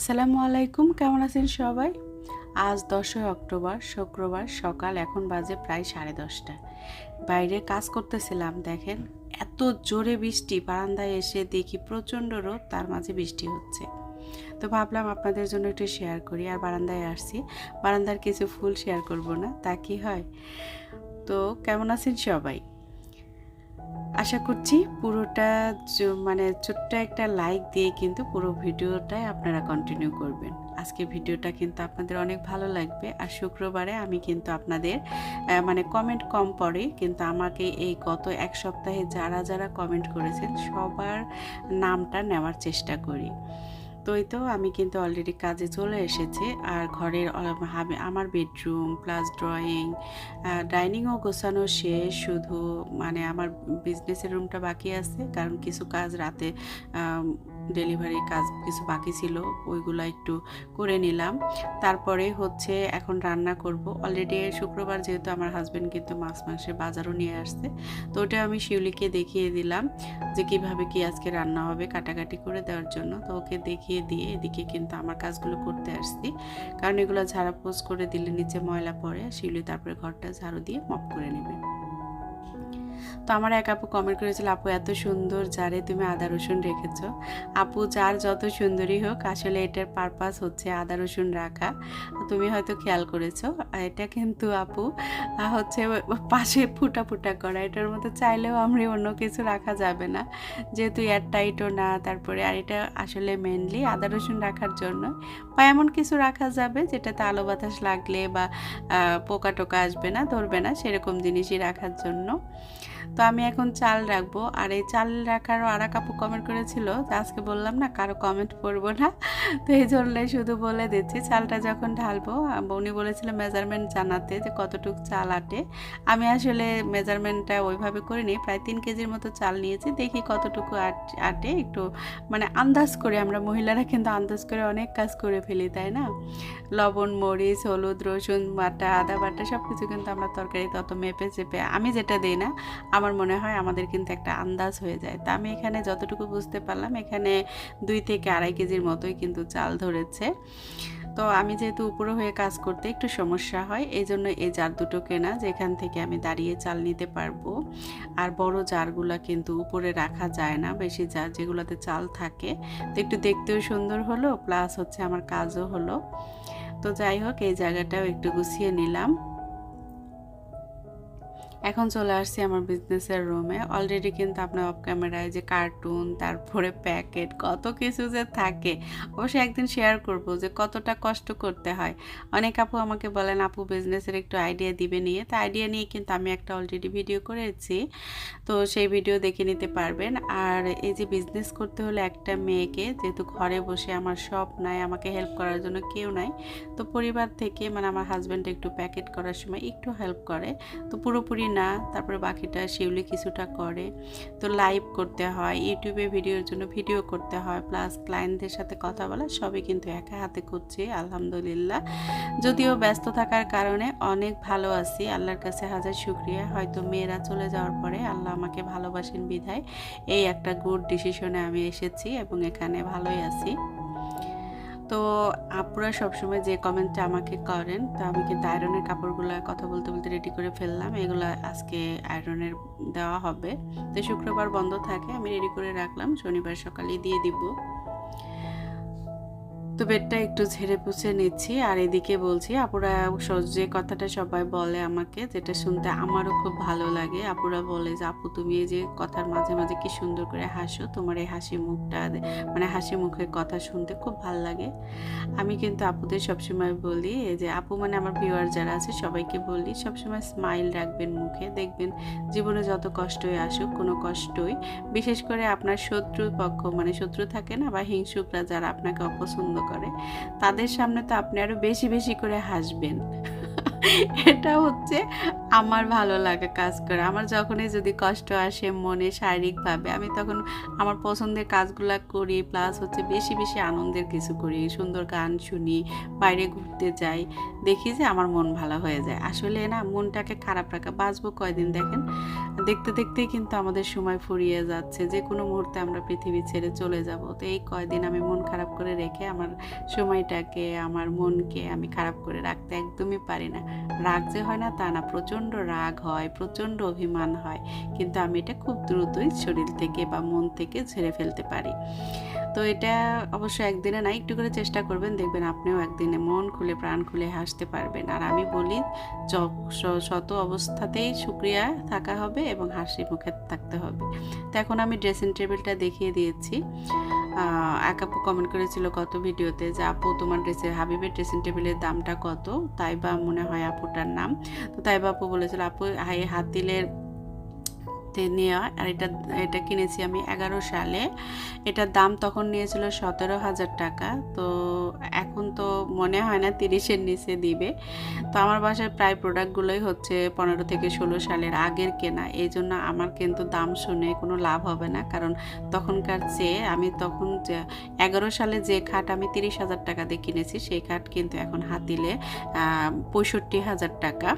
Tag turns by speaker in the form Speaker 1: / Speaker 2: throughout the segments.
Speaker 1: আসসালামু আলাইকুম, কেমন আছেন সবাই? আজ দশই অক্টোবর, শুক্রবার, সকাল, এখন বাজে প্রায় সাড়ে দশটা। বাইরে কাজ করতেছিলাম, দেখেন, এত জোরে বৃষ্টি, বারান্দায় এসে দেখি প্রচণ্ড রোদ, তার মাঝে বৃষ্টি হচ্ছে। তো ভাবলাম আপনাদের জন্য একটু শেয়ার করি, আর বারান্দায় আসছি। বারান্দার কিছু ফুল শেয়ার করব না, তা কি হয়? তো কেমন আছেন সবাই? আশা করছি পুরোটা মানে ছোট্ট একটা লাইক দিয়ে কিন্তু পুরো ভিডিওটাই আপনারা কন্টিনিউ করবেন। আজকে ভিডিওটা কিন্তু আপনাদের অনেক ভালো লাগবে আর শুক্রবারে আমি কিন্তু আপনাদের মানে কমেন্ট কম পড়ে, কিন্তু আমাকে এই গত এক সপ্তাহে যারা যারা কমেন্ট করেছেন সবার নামটা নেওয়ার চেষ্টা করি। তো এই তো আমি কিন্তু অলরেডি কাজে চলে এসেছি। আর ঘরের আমার বেডরুম প্লাস ড্রয়িং ডাইনিংও গোছানো শেষ। শুধু মানে আমার বিজনেসের রুমটা বাকি আছে, কারণ কিছু কাজ রাতে ডেলিভারি কাজ কিছু বাকি ছিল, ওইগুলো একটু করে নিলাম। তারপরে হচ্ছে এখন রান্না করব। অলরেডি শুক্রবার যেহেতু আমার হাজব্যান্ড কিন্তু মাছ মাংসের বাজারও নিয়ে আসছে, তো ওটা আমি শিউলিকে দেখিয়ে দিলাম যে কীভাবে কি আজকে রান্না হবে কাটাকাটি করে দেওয়ার জন্য। তো ওকে দেখিয়ে দিয়ে এদিকে কিন্তু আমার কাজগুলো করতে আসছি। কারণ এগুলো ঝাড়া পোষ করে দিলে নিচে ময়লা পড়ে, শিউলি তারপরে ঘরটা ঝাড়ু দিয়ে মপ করে নেবে। তো আমার এক আপু কমেন্ট করেছিল, আপু, এত সুন্দর যারে তুমি আদা রসুন রেখেছো। আপু, যার যত সুন্দরী হোক, আসলে এটার পারপাস হচ্ছে আদা রসুন রাখা। তুমি হয়তো খেয়াল করেছ, এটা কিন্তু আপু হচ্ছে পাশে ফুটা ফুটা করা। এটার মধ্যে চাইলেও আমরা অন্য কিছু রাখা যাবে না। যেহেতু এয়ার টাইটও না, তারপরে আর এটা আসলে মেনলি আদা রসুন রাখার জন্য। বা এমন কিছু রাখা যাবে যেটাতে আলো বাতাস লাগলে বা পোকা টোকা আসবে না, ধরবে না, সেরকম জিনিসই রাখার জন্য। তো আমি এখন চাল রাখব। আর এই চাল রাখারও আর আপু কমেন্ট করেছিল আজকে বললাম না কারও কমেন্ট পড়ব না। তো এই জন্য শুধু বলে দিচ্ছি, চালটা যখন ঢালবো উনি বলেছিল মেজারমেন্ট জানাতে যে কতটুক চাল আটে। আমি আসলে মেজারমেন্টটা ওইভাবে করিনি, প্রায় তিন কেজির মতো চাল নিয়েছি, দেখি কতটুকু আট- আটে। একটু মানে আন্দাজ করে, আমরা মহিলারা কিন্তু আন্দাজ করে অনেক কাজ করে ফেলি, তাই না? লবণ, মরিচ, হলুদ, রসুন, বাটা, আদা বাটা সব কিছু কিন্তু আমরা তরকারি তত মেপে চেপে, আমি যেটা দিই না আমার মনে হয় আমাদের কিন্তু একটা আন্দাজ হয়ে যায়। তা আমি এখানে যতটুকু বুঝতে পারলাম, এখানে দুই থেকে আড়াই কেজির মতোই কিন্তু চাল ধরেছে। তো আমি যেহেতু উপরে হয়ে কাজ করতে একটু সমস্যা হয় এই জন্য এই জার দুটো কেনা যেখান থেকে আমি দাঁড়িয়ে চাল নিতে পারব। আর বড় জারগুলা কিন্তু উপরে রাখা যায় না, বেশি জার যেগুলোতে চাল থাকে। তো একটু দেখতেও সুন্দর হলো, প্লাস হচ্ছে আমার কাজও হলো। তো যাই হোক, এই জায়গাটাও একটু গুছিয়ে নিলাম। এখন চলে আসছি আমার বিজনেসের রুমে অলরেডি কিন্তু আপনার অফ ক্যামেরায় যে কার্টুন তারপরে প্যাকেট কত কিছু যে থাকে। অবশ্যই একদিন শেয়ার করব যে কতটা কষ্ট করতে হয়। অনেক আপু আমাকে বলেন, আপু বিজনেসের একটু আইডিয়া দিবে নিয়ে। তো আইডিয়া নিয়ে কিন্তু আমি একটা অলরেডি ভিডিও করেছি। তো সেই ভিডিও দেখে নিতে পারবেন। আর এই যে বিজনেস করতে হলে একটা মেয়েকে, যেহেতু ঘরে বসে আমার সব নাই, আমাকে হেল্প করার জন্য কেউ নাই। তো পরিবার থেকে মানে আমার হাজব্যান্ড একটু প্যাকেট করার সময় একটু হেল্প করে। তো পুরোপুরি না, তারপরে বাকিটা শিউলি কিছুটা করে। তো লাইভ করতে হয়, ইউটিউবে ভিডিওর জন্য ভিডিও করতে হয় প্লাস ক্লায়েন্টদের সাথে কথা বলা, সবই কিন্তু একা হাতে করছি, আলহামদুলিল্লাহ। যদিও ব্যস্ত থাকার কারণে অনেক ভালো আছি, আল্লাহর কাছে হাজার শুক্রিয়া। হয়তো মেয়েরা চলে যাওয়ার পরে আল্লাহ আমাকে ভালোবাসেন বিধায়, এই একটা গুড ডিসিশনে আমি এসেছি এবং এখানে ভালোই আছি। তো আপুরা সবসময় যে কমেন্টটা আমাকে করেন, তো আমি কিন্তু আয়রনের কাপড়গুলো কথা বলতে বলতে রেডি করে ফেললাম। এগুলো আজকে আয়রনের দেওয়া হবে। তো শুক্রবার বন্ধ থাকে, আমি রেডি করে রাখলাম। শনিবার সকালে দিয়ে দিব। তো বেডটা একটু ঝেড়ে পুছে নিচ্ছি আর এদিকে বলছি, আপুরা যে কথাটা সবাই বলে আমাকে, যেটা শুনতে আমারও খুব ভালো লাগে। আপুরা বলে যে, আপু, তুমি এই যে কথার মাঝে মাঝে কি সুন্দর করে হাসো, তোমার এই হাসি মুখটা মানে হাসি মুখের কথা শুনতে খুব ভালো লাগে। আমি কিন্তু আপুদের সবসময় বলি যে, আপু মানে আমার ভিউয়ার যারা আছে, সবাইকে বলি সবসময় স্মাইল রাখবেন মুখে। দেখবেন জীবনে যত কষ্টই আসুক, কোনো কষ্টই। বিশেষ করে আপনার শত্রু পক্ষ মানে শত্রু থাকে না বা হিংসুকরা যারা আপনাকে অপছন্দ করে, তাদের সামনে তো আপনি আরও বেশি বেশি করে হাসবেন। এটা হচ্ছে আমার ভালো লাগে কাজ করে। আমার যখনই যদি কষ্ট আসে মনে শারীরিকভাবে, আমি তখন আমার পছন্দের কাজগুলো করি প্লাস হচ্ছে বেশি বেশি আনন্দের কিছু করি, সুন্দর গান শুনি, বাইরে ঘুরতে যাই। দেখি যে আমার মন ভালো হয়ে যায়। আসলে না, মনটাকে খারাপ রাখা, বাঁচবো কয়দিন দেখেন? দেখতে দেখতেই কিন্তু আমাদের সময় ফুরিয়ে যাচ্ছে যে কোনো মুহূর্তে আমরা পৃথিবী ছেড়ে চলে যাব। তো এই কয়দিন আমি মন খারাপ করে রেখে আমার সময়টাকে, আমার মনকে আমি খারাপ করে রাখতে একদমই পারি না। রাগ যে হয় না তা না, প্রচণ্ড রাগ হয়, প্রচণ্ড অভিমান হয়। কিন্তু আমি এটা খুব দ্রুতই শরীর থেকে বা মন থেকে ঝেড়ে ফেলতে পারি। তো এটা অবশ্য একদিনে না, একটু করে চেষ্টা করবেন। দেখবেন আপনিও একদিনে মন খুলে, প্রাণ খুলে হাসতে পারবেন। আর আমি বলি শত অবস্থাতেই সুক্রিয়া থাকা হবে এবং হাসি মুখে থাকতে হবে। তো এখন আমি ড্রেসিং টেবিলটা দেখিয়ে দিয়েছি। এক আপু কমেন্ট করেছিল কত ভিডিওতে যে, আপু, তোমার ড্রেসের হাবিবের ড্রেসিং টেবিলের দামটা কত? তাই বা মনে হয় আপুটার নাম। তো তাই বা আপু বলেছিল, আপু, হাই হাতিলের নেওয়া আর এটা এটা কিনেছি আমি এগারো সালে। এটার দাম তখন নিয়েছিল সতেরো হাজার টাকা। তো এখন তো মনে হয় না তিরিশের নিচে দিবে। তো আমার বাসায় প্রায় প্রোডাক্টগুলোই হচ্ছে পনেরো থেকে ষোলো সালের আগের কেনা। এই জন্য আমার কিন্তু দাম শুনে কোনো লাভ হবে না। কারণ তখনকার চেয়ে আমি তখন এগারো সালে যে খাট আমি তিরিশ হাজার টাকা দিয়ে কিনেছি, সেই খাট কিন্তু এখন হাতিলে পঁয়ষট্টি হাজার টাকা।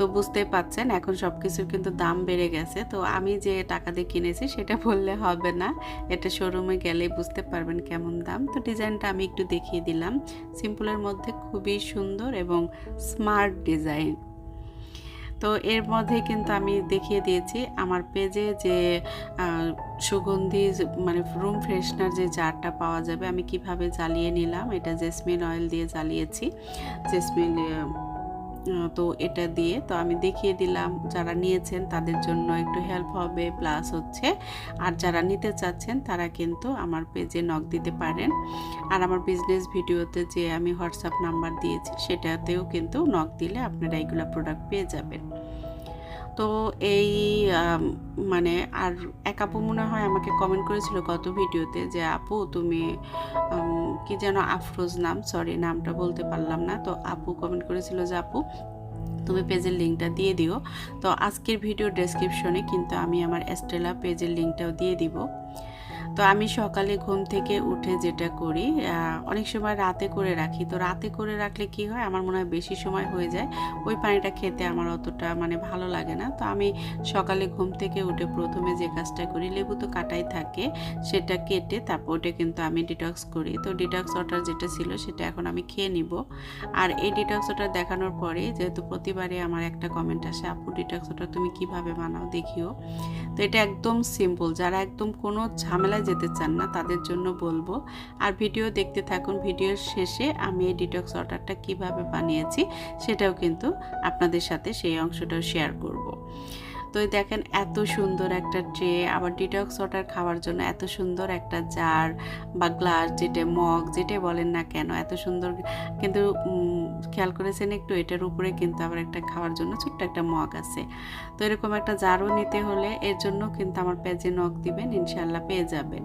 Speaker 1: তো বুঝতেই পাচ্ছেন, এখন সব কিছুর কিন্তু দাম বেড়ে গেছে। তো আমি যে টাকা দিয়ে কিনেছি সেটা বললে হবে না। এটা শোরুমে গেলে বুঝতে পারবেন কেমন দাম। তো ডিজাইনটা আমি একটু দেখিয়ে দিলাম। সিম্পলের মধ্যে খুবই সুন্দর এবং স্মার্ট ডিজাইন তো এর মধ্যে কিন্তু আমি দেখিয়ে দিয়েছি আমার পেজে যে সুগন্ধি মানে রুম ফ্রেশনার যে জারটা পাওয়া যাবে, আমি কীভাবে জ্বালিয়ে নিলাম। এটা জেসমিন অয়েল দিয়ে জ্বালিয়েছি। জেসমিন তো এটা দিয়ে তো আমি দেখিয়ে দিলাম, যারা নিয়েছেন তাদের জন্য একটু হেল্প হবে প্লাস হচ্ছে আর যারা নিতে চাচ্ছেন তারা কিন্তু আমার পেজে নক দিতে পারেন। আর আমার বিজনেস ভিডিওতে যে আমি হোয়াটসঅ্যাপ নাম্বার দিয়েছি সেটাতেও কিন্তু নক দিলে আপনারা এইগুলো প্রোডাক্ট পেয়ে যাবেন। তো এই মানে আর এক আপু মনে হয় আমাকে কমেন্ট করেছিল গত ভিডিওতে যে, আপু, তুমি কি যেন আফরোজ নাম সরি নামটা বলতে পারলাম না। তো আপু কমেন্ট করেছিল যে, আপু, তুমি পেজের লিঙ্কটা দিয়ে দিও। তো আজকের ভিডিও ডেসক্রিপশনে কিন্তু আমি আমার এস্টেলা পেজের লিঙ্কটাও দিয়ে দিব। তো আমি সকালে ঘুম থেকে উঠে যেটা করি অনেক সময় রাতে করে রাখি। তো রাতে করে রাখলে কি হয়? আমার মনে হয় বেশি সময় হয়ে যায়। ওই পানিটা খেতে আমার অতটা মানে ভালো লাগে না। তো আমি সকালে ঘুম থেকে উঠে প্রথমে যে কাজটা করি, লেবু তো কাটাই থাকে, সেটা কেটে তারপর ওটা কিন্তু আমি ডিটক্স করি। তো ডিটক্স ওয়াটার যেটা ছিল, সেটা এখন আমি খেয়ে নিব। আর এই ডিটক্স ওয়াটার দেখানোর পরে যেহেতু প্রতিবারে আমার একটা কমেন্ট আসে, আপু ডিটক্স ওয়াটার তুমি কীভাবে বানাও? দেখিও। তো এটা একদম সিম্পল যারা একদম কোনো ঝামেলা যেতে চান না, তাদের জন্য বলব আর ভিডিও দেখতে থাকুন, ভিডিওর শেষে আমি এই ডিটক্স ওয়াটারটা কীভাবে বানিয়েছি, সেটাও কিন্তু আপনাদের সাথে সেই অংশটাও শেয়ার করব। তো দেখেন, এত সুন্দর একটা ট্রে, আবার ডিটক্স ওয়াটার খাওয়ার জন্য এত সুন্দর একটা জার বা গ্লাস যেটা মগ যেটা বলেন না কেন, এত সুন্দর, কিন্তু খেয়াল করেছেন একটু? এটার উপরে কিন্তু আবার একটা খাওয়ার জন্য ছোট্ট একটা মগ আছে। তো এরকম একটা জারও নিতে হলে এর জন্য কিন্তু আমার পেজে নখ দিবেন ইনশাল্লাহ পেয়ে যাবেন।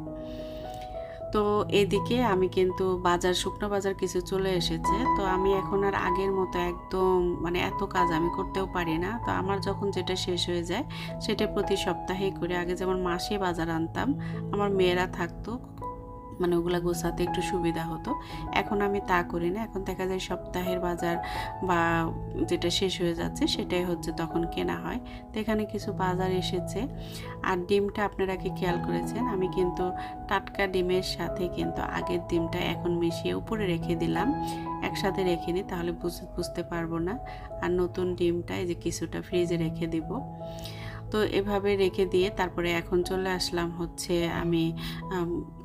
Speaker 1: তো এদিকে আমি কিন্তু বাজার, শুকনো বাজার কিছু চলে এসেছে। তো আমি এখন আর আগের মতো একদম মানে এত কাজ আমি করতেও পারি না। তো আমার যখন যেটা শেষ হয়ে যায়, সেটা প্রতি সপ্তাহেই করে। আগে যেমন মাসে বাজার আনতাম, আমার মেয়েরা থাকতো মানে ওগুলা গোছাতে একটু সুবিধা হতো। এখন আমি তা করি না। এখন দেখা যায় সপ্তাহের বাজার বা যেটা শেষ হয়ে যাচ্ছে সেটাই হচ্ছে তখন কেনা হয়। তো এখানে কিছু বাজার এসেছে। আর ডিমটা আপনারা কি খেয়াল করেছেন? আমি কিন্তু টাটকা ডিমের সাথে কিন্তু আগের ডিমটা এখন মিশিয়ে উপরে রেখে দিলাম। একসাথে রেখে নিই, তাহলে বুঝতে পারব না। আর নতুন ডিমটা এই যে কিছুটা ফ্রিজে রেখে দিব। তো এভাবে রেখে দিয়ে তারপরে এখন চলে আসলাম হচ্ছে আমি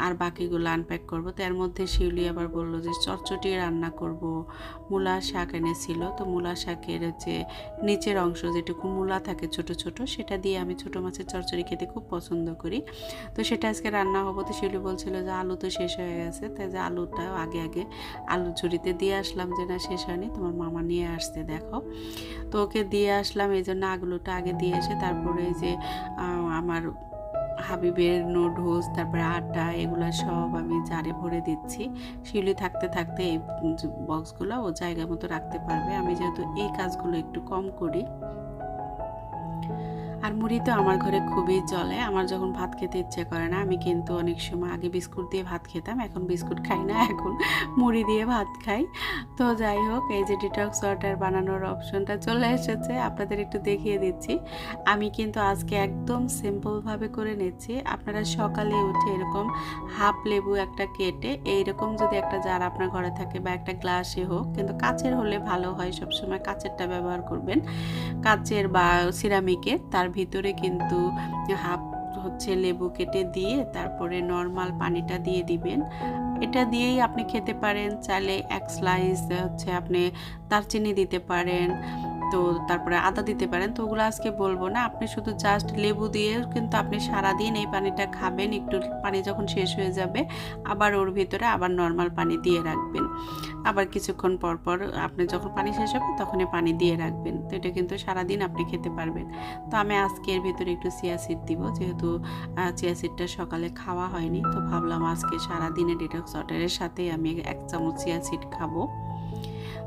Speaker 1: আর বাকিগুলো আনপ্যাক করব। তার মধ্যে শিউলি আবার বলল যে চটচটি রান্না করব। মূলা শাক এনেছিল। তো মূলা শাকের যে নিচের অংশ যেটুকু মূলা থাকে ছোট ছোট, সেটা দিয়ে আমি ছোট মাছের চচ্চড়ি খেতে খুব পছন্দ করি। তো সেটা আজকে রান্না হব। তো শিউলি বলছিল যে আলু তো শেষ হয়ে গেছে। তাই যে আলুটা আগে আগে আলু ঝুড়িতে দিয়ে আসলাম যে না শেষ হয়নি, তোমার মামা নিয়ে আসতে দেখো। তো ওকে দিয়ে আসলাম। এই জন্য আগুলোটা আগে দিয়ে এসে তারপরে যে আমার হাবিবের নোডোস তারপরে আটা এগুলো সব আমি জারে ভরে দিচ্ছি। শিউলি থাকতে থাকতে এই বক্সগুলো ও জায়গা মতো রাখতে পারবে। আমি যেহেতু এই কাজগুলো একটু কম করি আর মুড়ি তো আমার ঘরে খুবই চলে। আমার যখন ভাত খেতে ইচ্ছে করে না, আমি কিন্তু অনেক সময় আগে বিস্কুট দিয়ে ভাত খেতাম, এখন বিস্কুট খাই না, এখন মুড়ি দিয়ে ভাত খাই। তো যাই হোক, এই যে ডিটক্স ওয়াটার বানানোর অপশনটা চলে এসেছে, আপনাদের একটু দেখিয়ে দিচ্ছি। আমি কিন্তু আজকে একদম সিম্পলভাবে করে নিচ্ছি। আপনারা সকালে উঠে এরকম হাফ লেবু একটা কেটে, এইরকম যদি একটা জার আপনার ঘরে থাকে বা একটা গ্লাসে হোক, কিন্তু কাচের হলে ভালো হয়, সবসময় কাচেরটা ব্যবহার করবেন। কাচের বা সিরামিকের তার ভিতরে কিন্তু হাফ হচ্ছে লেবু কেটে দিয়ে তারপরে নর্মাল পানিটা দিয়ে দিবেন। এটা দিয়েই আপনি খেতে পারেন, চাইলে এক স্লাইস হচ্ছে আপনি দারচিনি দিতে পারেন, তো তারপরে আদা দিতে পারেন। তো ওগুলো আজকে বলব না, আপনি শুধু জাস্ট লেবু দিয়ে কিন্তু আপনি সারাদিন এই পানিটা খাবেন, একটু পানি যখন শেষ হয়ে যাবে, আবার ওর ভিতরে আবার নর্মাল পানি দিয়ে রাখবেন। আবার কিছুক্ষণ পর পর আপনি যখন পানি শেষ হবে, তখনই পানি দিয়ে রাখবেন। তো এটা কিন্তু সারাদিন আপনি খেতে পারবেন। তো আমি আজকে এর ভিতরে একটু চিয়া সিড দিব, যেহেতু চিয়া সিডটা সকালে খাওয়া হয়নি। তো ভাবলাম আজকে সারাদিনে ডিটক্স ওয়াটারের সাথে আমি এক চামচ চিয়া সিড খাব।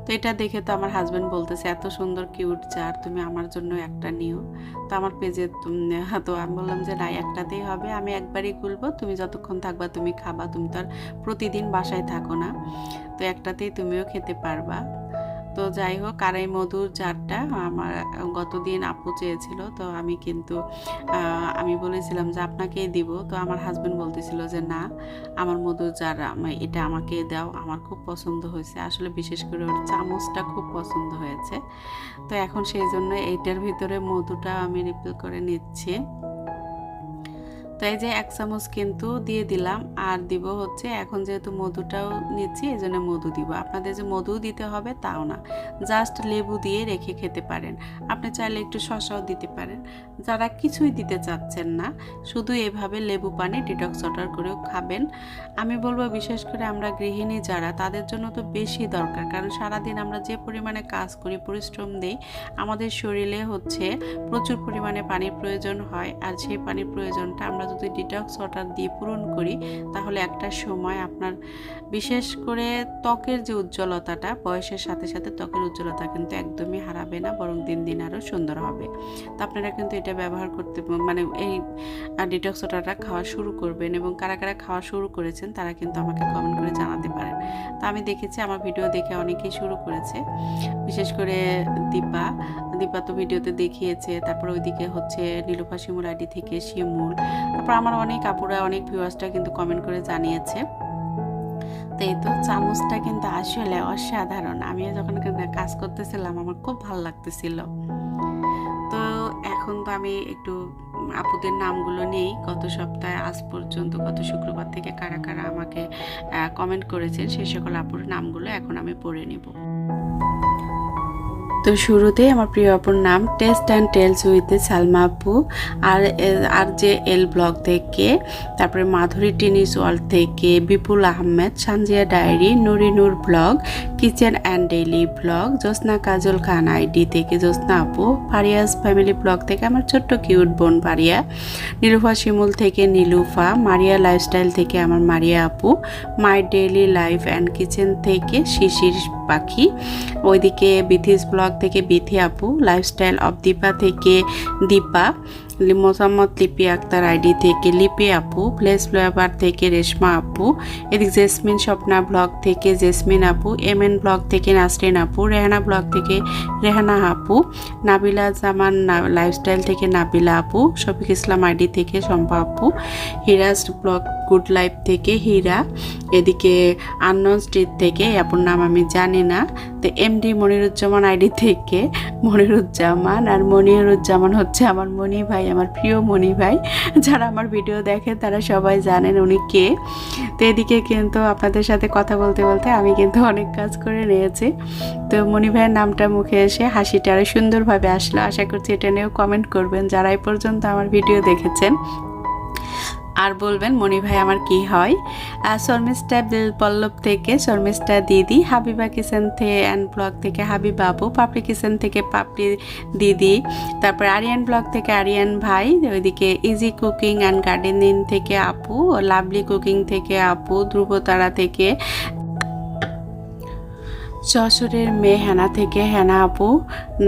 Speaker 1: তো এটা দেখে তো আমার হাজব্যান্ড বলতেছে, এত সুন্দর কিউট চার তুমি আমার জন্য একটা নিও। তো আমার পেজে তো আমি বললাম যে, না, একটাতেই হবে, আমি একবারই খুলবো, তুমি যতক্ষণ থাকবা, তুমি খাবা, তুমি তো আর প্রতিদিন বাসায় থাকো না। তো একটাতেই তুমিও খেতে পারবা। তো যাই হোক আর এই মধুর জারটা আমার, গতদিন আপু চেয়েছিল, তো আমি কিন্তু আমি বলেছিলাম যে আপনাকেই দিব। তো আমার হাজব্যান্ড বলতেছিল যে না, আমার মধুর জার এটা আমাকে দাও, আমার খুব পছন্দ হয়েছে। আসলে বিশেষ করে ওর চামচটা খুব পছন্দ হয়েছে। তো এখন সেই জন্য এইটার ভিতরে মধুটা আমি রিফিল করে নিচ্ছি। তো এই যে এক চামচ কিন্তু দিয়ে দিলাম, আর দিব হচ্ছে এখন যেহেতু মধুটাও নিচ্ছি, এই জন্য মধু দিব। আপনাদের যে মধু দিতে হবে তাও না, জাস্ট লেবু দিয়ে রেখে খেতে পারেন। আপনি চাইলে একটু শশাও দিতে পারেন। যারা কিছুই দিতে চাচ্ছেন না, শুধু এভাবে লেবু পানি ডিটক্স ওয়াটার করেও খাবেন। আমি বলব বিশেষ করে আমরা গৃহিণী যারা, তাদের জন্য তো বেশি দরকার, কারণ সারাদিন আমরা যে পরিমাণে কাজ করি, পরিশ্রম দিই, আমাদের শরীরে হচ্ছে প্রচুর পরিমাণে পানির প্রয়োজন হয়, আর সেই পানির প্রয়োজনটা আমরা যদি ডিটক্স ওয়াটার দিয়ে পূরণ করি, তাহলে একটা সময় আপনার বিশেষ করে ত্বকের যে উজ্জ্বলতাটা, বয়সের সাথে সাথে ত্বকের উজ্জ্বলতা কিন্তু একদমই হারাবে না, বরং দিন দিন আরও সুন্দর হবে। তো আপনারা কিন্তু এটা ব্যবহার করতে মানে এই ডিটক্স ওয়াটারটা খাওয়া শুরু করবেন এবং কারা কারা খাওয়া শুরু করেছেন, তারা কিন্তু আমাকে কমেন্ট করে জানাতে পারেন। তো আমি দেখেছি, আমার ভিডিও দেখে অনেকেই শুরু করেছে। বিশেষ করে দীপা দীপা তো ভিডিওতে দেখিয়েছে, তারপর ওইদিকে হচ্ছে নীলুফা শিমুল আইডি থেকে শিমুল, তারপর আমার অনেক আপুরা, অনেক ভিউয়ার্সটা কিন্তু কমেন্ট করে জানিয়েছে। তো এই তো চামচটা কিন্তু আসলে অসাধারণ। আমিও যখন কাজ করতেছিলাম, আমার খুব ভালো লাগতেছিল। তো এখন তো আমি একটু আপুদের নামগুলো নেই, গত সপ্তাহে, আজ পর্যন্ত, গত শুক্রবার থেকে কারা কারা আমাকে কমেন্ট করেছেন সেই সকল আপুর নামগুলো এখন আমি পড়ে নেব। তো শুরুতেই আমার প্রিয় আপুর নাম taste and tales with Salma আপু, আর আর যে এল ব্লগ থেকে, তারপরে মাধুরী টিনিস ওয়ার্ল্ড থেকে Bipul Ahmed, Sanjia diary, Nurinur blog, kitchen and daily blog Jyotsna Kajal Khan ID থেকে জ্যোৎস্না আপু, ফারিয়াস ফ্যামিলি ব্লগ থেকে আমার ছোট্ট কিউট বোন পারিয়া নীলুফা শিমুল থেকে নীলুফা, মারিয়া লাইফস্টাইল থেকে আমার মারিয়া আপু, my daily life and kitchen থেকে শিশির পাখি। ওইদিকে বিথিস ব্লগ থেকে বিথি আপু লাইফস্টাইল অফ দীপা থেকে দীপা, মোসাম্মদ লিপি আক্তার আইডি থেকে লিপি আপু প্লেস ফ্লেভার থেকে রেশমা আপু, এদিক জেসমিন স্বপ্না ব্লগ থেকে জেসমিন আপু এম এন ব্লগ থেকে নাসরিন আপু, রেহানা ব্লগ থেকে রেহানা আপু, নাবিলা জামান লাইফস্টাইল থেকে নাবিলা আপু, শফিক ইসলাম আইডি থেকে শম্পা আপু, হিরাজ ব্লগ গুড লাইফ থেকে হীরা, এদিকে আনন স্ট্রিট থেকে আপুর নাম আমি জানি না, তো এমডি মনিরুজ্জামান আইডি থেকে মনিরুজ্জামান, আর মনিরুজ্জামান হচ্ছে আমার মনি ভাই, আমার প্রিয় মনি ভাই, যারা আমার ভিডিও দেখে তারা সবাই জানেন উনি কে। তো এদিকে কিন্তু আপনাদের সাথে কথা বলতে বলতে আমি কিন্তু অনেক কাজ করে নিয়েছি। তো মনি ভাইয়ের নামটা মুখে এসে হাসিটা আরও সুন্দরভাবে আসলো। আশা করছি এটা নিয়েও কমেন্ট করবেন যারা এই পর্যন্ত আমার ভিডিও দেখেছেন। আর বলবেন মনি ভাই, আমার কি হয়? শর্মিষ্ঠা পল্লব থেকে শর্মিষ্ঠা দিদি, হাবিবা কিচেন থেকে অ্যান্ড ব্লক থেকে হাবিবাবু, পাপড়ি কিচেন থেকে পাপড়ি দিদি, তারপর আরিয়ান ব্লক থেকে আরিয়ান ভাই, ওইদিকে ইজি কুকিং অ্যান্ড গার্ডেনিং থেকে আপু লাভলি কুকিং থেকে আপু, ধ্রুবতারা থেকে যশোরের মেয়ে হেনা থেকে হেনা আপু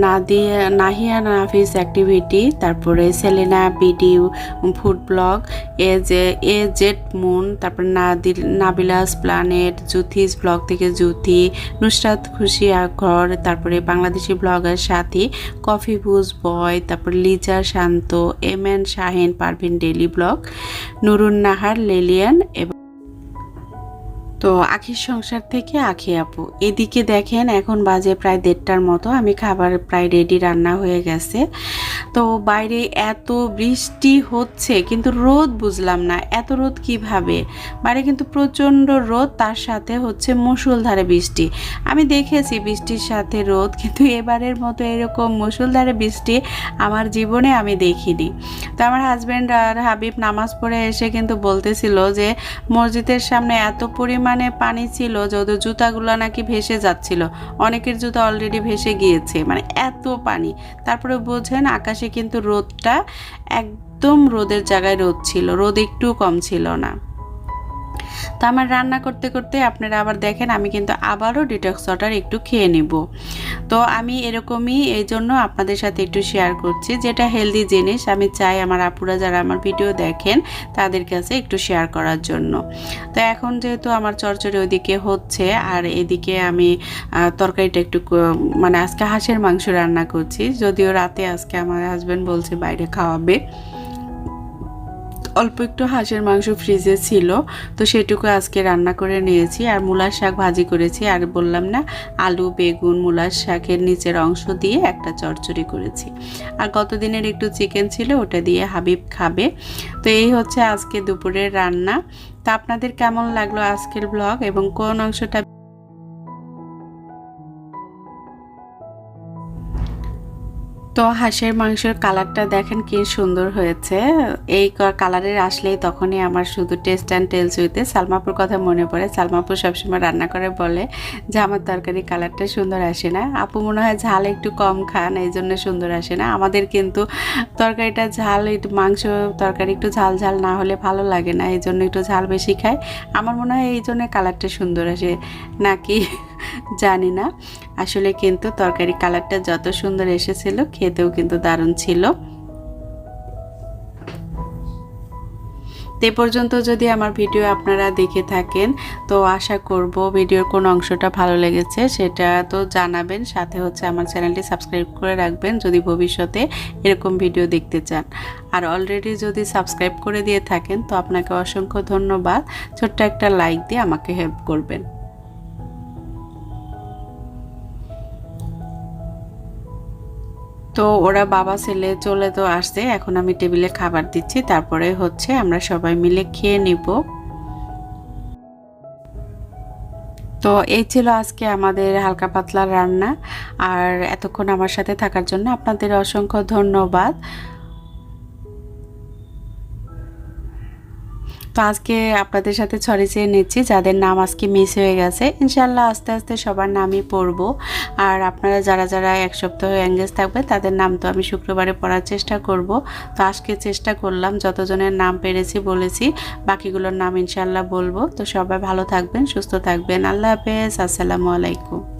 Speaker 1: নাদিয়া নাহিয়া নাফিস অ্যাক্টিভিটি তারপরে Selena BD food blog A যে এ জেড মুন, তারপর নাদিল নাবিলাস প্ল্যানেট জুথিস ব্লগ থেকে জুথি নুসরাত খুশি ঘর তারপরে বাংলাদেশি ব্লগার সাথী কফি বুজ বয় তারপর Liza Shanta, M N Shahin Parvin daily blog Nurun Nahar লেলিয়ান এবং তো আখির সংসার থেকে আখি আপু। এদিকে দেখেন, এখন বাজে প্রায় দেড়টার মতো। আমি খাবার প্রায় রেডি রান্না হয়ে গেছে। তো বাইরে এত বৃষ্টি হচ্ছে, কিন্তু রোদ বুঝলাম না। এত রোদ কীভাবে? বাইরে কিন্তু প্রচণ্ড রোদ, তার সাথে হচ্ছে মুসুলধারে বৃষ্টি। আমি দেখেছি বৃষ্টির সাথে রোদ, কিন্তু এবারের মতো এরকম মুসুলধারে বৃষ্টি আমার জীবনে আমি দেখিনি। তো আমার হাজব্যান্ড আর হাবিব নামাজ পড়ে এসে কিন্তু বলতেছিল যে, মসজিদের সামনে এত পরিমাণে পানি ছিল যে ওদের জুতাগুলো নাকি ভেসে যাচ্ছিল। অনেকের জুতা অলরেডি ভেসে গিয়েছে মানে এত পানি। তারপরে বোঝেন আকাশে কিন্তু রোদটা একদম রোদের জায়গায় রোদ ছিল, রোদ একটু কম ছিল না। তো আমার রান্না করতে করতে আপনারা আবার দেখেন, আমি কিন্তু আবারও ডিটক্স ওয়াটার একটু খেয়ে নিব। তো আমি এরকমই এই জন্য আপনাদের সাথে একটু শেয়ার করছি, যেটা হেলদি জিনিস, আমি চাই আমার আপুরা যারা আমার ভিডিও দেখেন, তাদের কাছে একটু শেয়ার করার জন্য। তো এখন যেহেতু আমার চরচরে ওইদিকে হচ্ছে, আর এদিকে আমি তরকারিটা একটু মানে আজকে হাঁসের মাংস রান্না করছি, যদিও রাতে আজকে আমার হাজব্যান্ড বলছে বাইরে খাওয়াবে। অল্প একটু হাঁসের মাংস ফ্রিজে ছিল, তো সেটুকু আজকে রান্না করে নিয়েছি। আর মূলার শাক ভাজি করেছি, আর বললাম না, আলু, বেগুন, মূলার শাকের নিচের অংশ দিয়ে একটা চচ্চড়ি করেছি। আর গত দিনের একটু চিকেন ছিল, ওটা দিয়ে হাবিব খাবে। তো এই হচ্ছে আজকে দুপুরের রান্না। তা আপনাদের কেমন লাগল আজকের ব্লগ এবং কোন অংশটা তো হাঁসের, মাংসের কালারটা দেখেন কি সুন্দর হয়েছে। এই কালারের আসলেই তখনই আমার শুধু টেস্ট অ্যান্ড টেলস হইতে। সালমাপুর কথা মনে পড়ে সালমাপুর সবসময় রান্না করে বলে যে, আমার তরকারি কালারটা সুন্দর আসে না। আপু মনে হয় ঝাল একটু কম খান এই জন্য সুন্দর আসে না। আমাদের কিন্তু তরকারিটা ঝাল, একটু মাংস তরকারি একটু ঝাল ঝাল না হলে ভালো লাগে না এই জন্য একটু ঝাল বেশি খায়। আমার মনে হয় এই জন্য কালারটা সুন্দর আসে। নাকি? জানি না। আসলে কিন্তু তরকারি কালারটা যত সুন্দর এসেছিল, খেতেও কিন্তু দারুণ ছিল। তে পর্যন্ত যদি আমার ভিডিও আপনারা দেখে থাকেন, তো আশা করব ভিডিওর কোন অংশটা ভালো লেগেছে, সেটা তো জানাবেন। সাথে হচ্ছে আমার চ্যানেলটি সাবস্ক্রাইব করে রাখবেন, যদি ভবিষ্যতে এরকম ভিডিও দেখতে চান। আর অলরেডি যদি সাবস্ক্রাইব করে দিয়ে থাকেন, তো আপনাকে অসংখ্য ধন্যবাদ। ছোট্ট একটা লাইক দিয়ে আমাকে হেল্প করবেন। তো ওরা বাবা ছেলে চলে তো আসছে, এখন আমি টেবিলে খাবার দিচ্ছি, তারপরে হচ্ছে আমরা সবাই মিলে খেয়ে নিব। তো এই ছিল আজকে আমাদের হালকা পাতলা রান্না, আর এতক্ষণ আমার সাথে থাকার জন্য আপনাদের অসংখ্য ধন্যবাদ। তো আজকে আপনাদের সাথে ছড়ি চেয়ে নিচ্ছি, যাদের নাম আজকে মিস হয়ে গেছে। ইনশাল্লাহ আস্তে আস্তে সবার নামই পড়ব। আর আপনারা যারা যারা এক সপ্তাহ এঙ্গেজ থাকবে তাদের নাম তো আমি শুক্রবারে পড়ার চেষ্টা করব। তো আজকে চেষ্টা করলাম, যতজনের নাম পেরেছি বলেছি, বাকিগুলোর নাম ইনশাল্লাহ বলব। তো সবাই ভালো থাকবেন, সুস্থ থাকবেন। আল্লাহ হাফেজ, আসসালামু আলাইকুম।